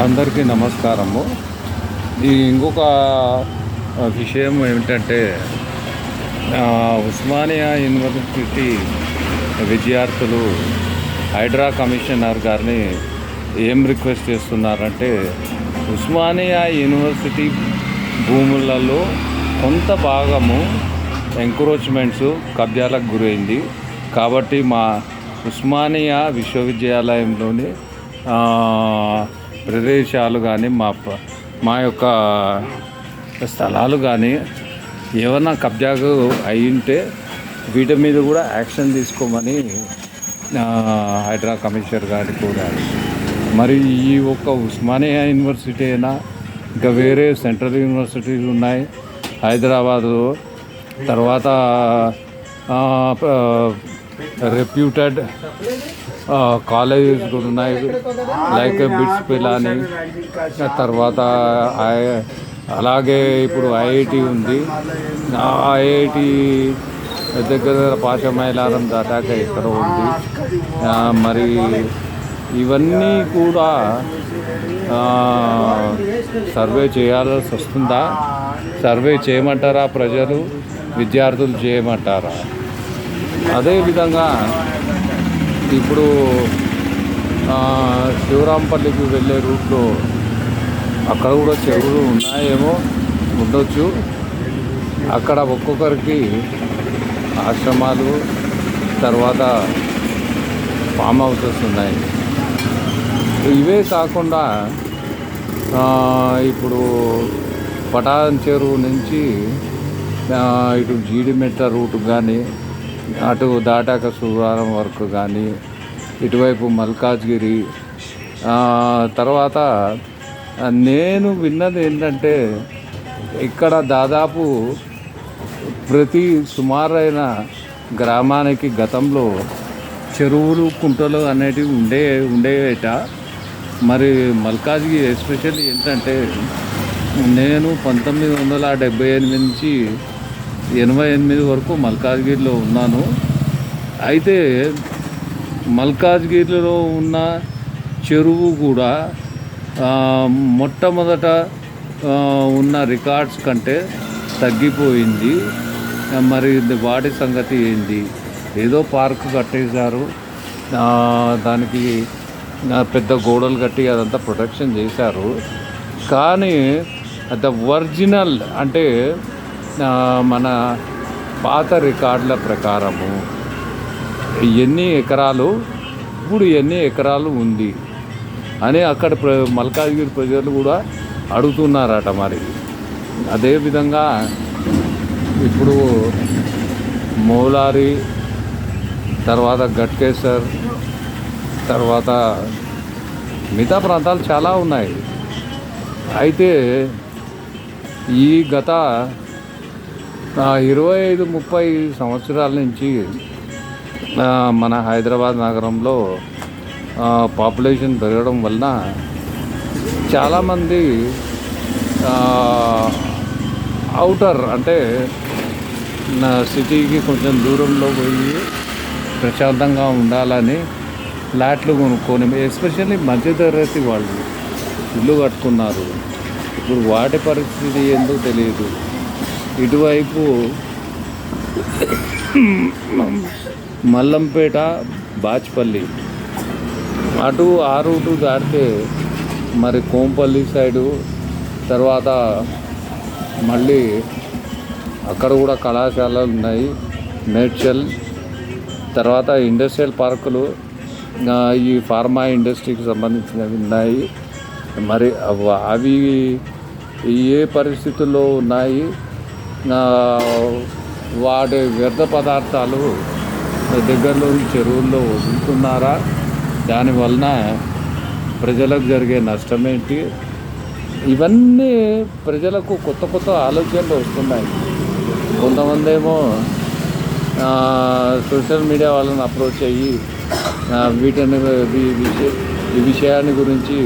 అందరికీ నమస్కారము. ఈ ఇంకొక విషయం ఏమిటంటే ఉస్మానియా యూనివర్సిటీ విద్యార్థులు హైడ్రా కమిషనర్ గారిని ఏం రిక్వెస్ట్ చేస్తున్నారంటే ఉస్మానియా యూనివర్సిటీ భూములలో కొంత భాగము ఎంక్రోచ్మెంట్స్ కబ్జాలకు గురైంది. కాబట్టి మా ఉస్మానియా విశ్వవిద్యాలయంలోని ప్రదేశాలు కానీ మా మా యొక్క స్థలాలు కానీ ఏమన్నా కబ్జాకు అయ్యింటే వీటి మీద కూడా యాక్షన్ తీసుకోమని హైడ్రా కమిషనర్ గారిని కూడా మరి ఈ ఒక్క ఉస్మానియా యూనివర్సిటీ అయినా ఇంకా వేరే సెంట్రల్ యూనివర్సిటీలు ఉన్నాయి. హైదరాబాదు తర్వాత రెప్యూటెడ్ కాలేజెస్ కూడా ఉన్నాయి. లైక్ బిట్స్ పిలాని తర్వాత ఐ- అలాగే ఇప్పుడు ఐఐటి ఉంది. ఐఐటి దగ్గర పాశమైలారం దాటాక ఇక్కడ ఉంది. మరి ఇవన్నీ కూడా సర్వే చేయాల్సి వస్తుందా? సర్వే చేయమంటారా ప్రజలు? విద్యార్థులు చేయమంటారా? అదేవిధంగా ఇప్పుడు శివరాంపల్లికి వెళ్ళే రూట్లో అక్కడ కూడా చెరువులు ఉన్నాయేమో ఉండొచ్చు. అక్కడ ఒక్కొక్కరికి ఆశ్రమాలు తర్వాత ఫామ్ హౌసెస్ ఉన్నాయి. ఇవే కాకుండా ఇప్పుడు పటాన్ చెరువు నుంచి ఇటు జీడిమెట్ట రూట్ కానీ అటు దాటాక సువారం వరకు కానీ ఇటువైపు మల్కాజ్గిరి తర్వాత నేను విన్నది ఏంటంటే ఇక్కడ దాదాపు ప్రతి సుమారైన గ్రామానికి గతంలో చెరువులు కుంటలు అనేటివి ఉండే ఉండేట. మరి మల్కాజ్గిరి ఎస్పెషల్లీ ఏంటంటే నేను పంతొమ్మిది వందల డెబ్బై ఎనిమిది నుంచి ఎనభై ఎనిమిది వరకు మల్కాజ్గిరిలో ఉన్నాను. అయితే మల్కాజ్గిరిలో ఉన్న చెరువు కూడా మొట్టమొదట ఉన్న రికార్డ్స్ కంటే తగ్గిపోయింది. మరి వాటి సంగతి ఏంది ఏదో పార్క్ కట్టేశారు. దానికి పెద్ద గోడలు కట్టి అదంతా ప్రొటెక్షన్ చేశారు. కానీ ద ఒరిజినల్ అంటే మన పాత రికార్డుల ప్రకారము ఎన్ని ఎకరాలు ఇప్పుడు ఎన్ని ఎకరాలు ఉంది అని అక్కడ ప్ర మల్కాజ్గిరి ప్రజలు కూడా అడుగుతున్నారట మరి. అదేవిధంగా ఇప్పుడు మౌలారి తర్వాత గట్కేసర్ తర్వాత మిగతా ప్రాంతాలు చాలా ఉన్నాయి. అయితే ఈ గత నా ఇరవై ఐదు ముప్పై సంవత్సరాల నుంచి మన హైదరాబాద్ నగరంలో పాపులేషన్ పెరగడం వలన చాలామంది అవుటర్ అంటే నా సిటీకి కొంచెం దూరంలో పోయి ప్రశాంతంగా ఉండాలని ఫ్లాట్లు కొనుక్కొని ఎస్పెషల్లీ మధ్యతరగతి వాళ్ళు ఇల్లు కట్టుకున్నారు. ఇప్పుడు వాటి పరిస్థితి ఏందో తెలియదు. ఇటువైపు మల్లంపేట బాచ్పల్లి. అటు ఆ రూటు దాటితే మరి కోంపల్లి సైడు తర్వాత మళ్ళీ అక్కడ కూడా కళాశాలలు ఉన్నాయి. మేడ్చల్ తర్వాత ఇండస్ట్రియల్ పార్కులు ఈ ఫార్మా ఇండస్ట్రీకి సంబంధించినవి ఉన్నాయి. మరి అవి ఏ పరిస్థితుల్లో ఉన్నాయి? వాడే వ్యర్థ పదార్థాలు దగ్గరలోని చెరువుల్లో వదులుతున్నారా దానివలన ప్రజలకు జరిగే నష్టం ఏంటి ఇవన్నీ ప్రజలకు కొత్త కొత్త ఆలోచనలు వస్తున్నాయి. కొంతమంది ఏమో సోషల్ మీడియా వాళ్ళని అప్రోచ్ అయ్యి వీటిని ఈ విషయాన్ని గురించి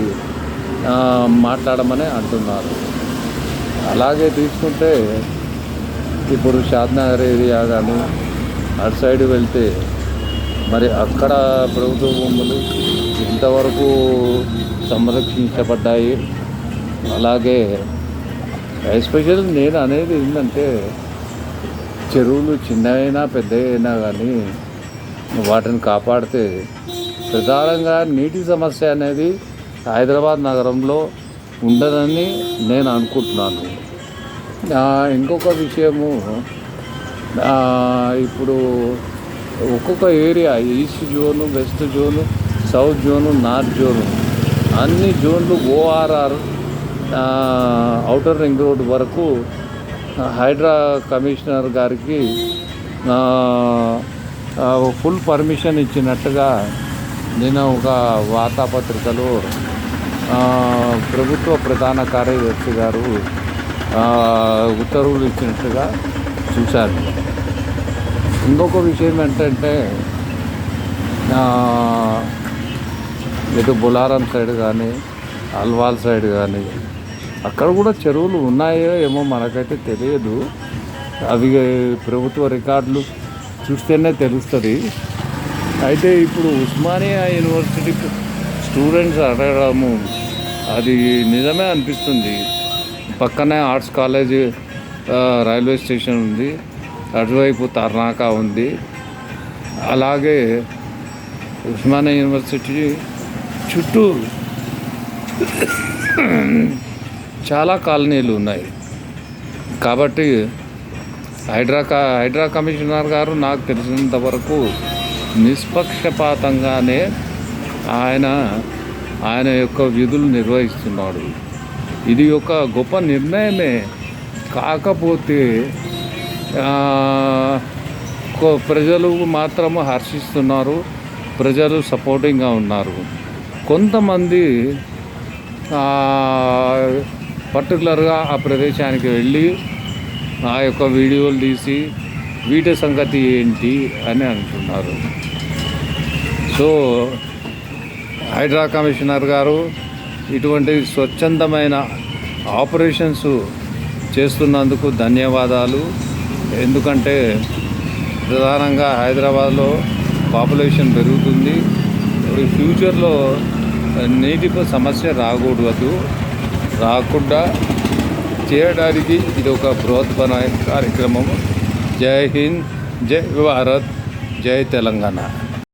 మాట్లాడమని అంటున్నారు. అలాగే తీసుకుంటే ఇప్పుడు షాద్నగర్ ఏరియా కానీ అటు సైడ్ వెళ్తే మరి అక్కడ ప్రభుత్వ భూములు ఇంతవరకు సంరక్షించబడ్డాయి. అలాగే ఎస్పెషల్ నేను అనేది ఏంటంటే చెరువులు చిన్నవైనా పెద్దవైనా కానీ వాటిని కాపాడితే ప్రధానంగా నీటి సమస్య అనేది హైదరాబాద్ నగరంలో ఉండదని నేను అనుకుంటున్నాను. ఇంకొక విషయము ఇప్పుడు ఒక్కొక్క area east zone west zone south zone north zone అన్ని జోన్లు ఓఆర్ఆర్ అవుటర్ రింగ్ రోడ్ వరకు హైడ్రా కమిషనర్ గారికి ఫుల్ పర్మిషన్ ఇచ్చినట్టుగా నేను ఒక వార్తాపత్రికలో ప్రభుత్వ ప్రధాన కార్యదర్శి గారు ఉత్తర్వులు ఇచ్చినట్టుగా చూశాను ఇంకొక విషయం ఏంటంటే ఇటు బులారం సైడ్ కానీ అల్వాల్ సైడ్ కానీ అక్కడ కూడా చెరువులు ఉన్నాయో ఏమో మనకైతే తెలియదు. అవి ప్రభుత్వ రికార్డులు చూస్తేనే తెలుస్తుంది. అయితే ఇప్పుడు ఉస్మానియా యూనివర్సిటీ స్టూడెంట్స్ అడగడము అది నిజమే అనిపిస్తుంది. పక్కనే ఆర్ట్స్ కాలేజ్ రైల్వే స్టేషన్ ఉంది. అటువైపు తర్నాకా ఉంది. అలాగే ఉస్మానియా యూనివర్సిటీ చుట్టూ చాలా కాలనీలు ఉన్నాయి. కాబట్టి హైడ్రా హైడ్రా కమిషనర్ గారు నాకు తెలిసినంత వరకు నిష్పక్షపాతంగానే ఆయన ఆయన యొక్క విధులు నిర్వహిస్తున్నాడు. ఇది ఒక గొప్ప నిర్ణయమే. కాకపోతే ప్రజలు మాత్రము హర్షిస్తున్నారు ప్రజలు సపోర్టింగ్గా ఉన్నారు. కొంతమంది పర్టికులర్గా ఆ ప్రదేశానికి వెళ్ళి ఆ యొక్క వీడియోలు తీసి వీటి సంగతి ఏంటి అని అంటున్నారు. సో హైడ్రా కమిషనర్ గారు ఇటువంటి స్వచ్ఛందమైన ఆపరేషన్స్ చేస్తున్నందుకు ధన్యవాదాలు. ఎందుకంటే ప్రధానంగా హైదరాబాద్లో పాపులేషన్ పెరుగుతుంది. ఫ్యూచర్లో నీటి సమస్య రాకూడదు. రాకుండా చేయడానికి ఇది ఒక బృహత్పర కార్యక్రమం. జై హింద్ జై భారత్ జై తెలంగాణ.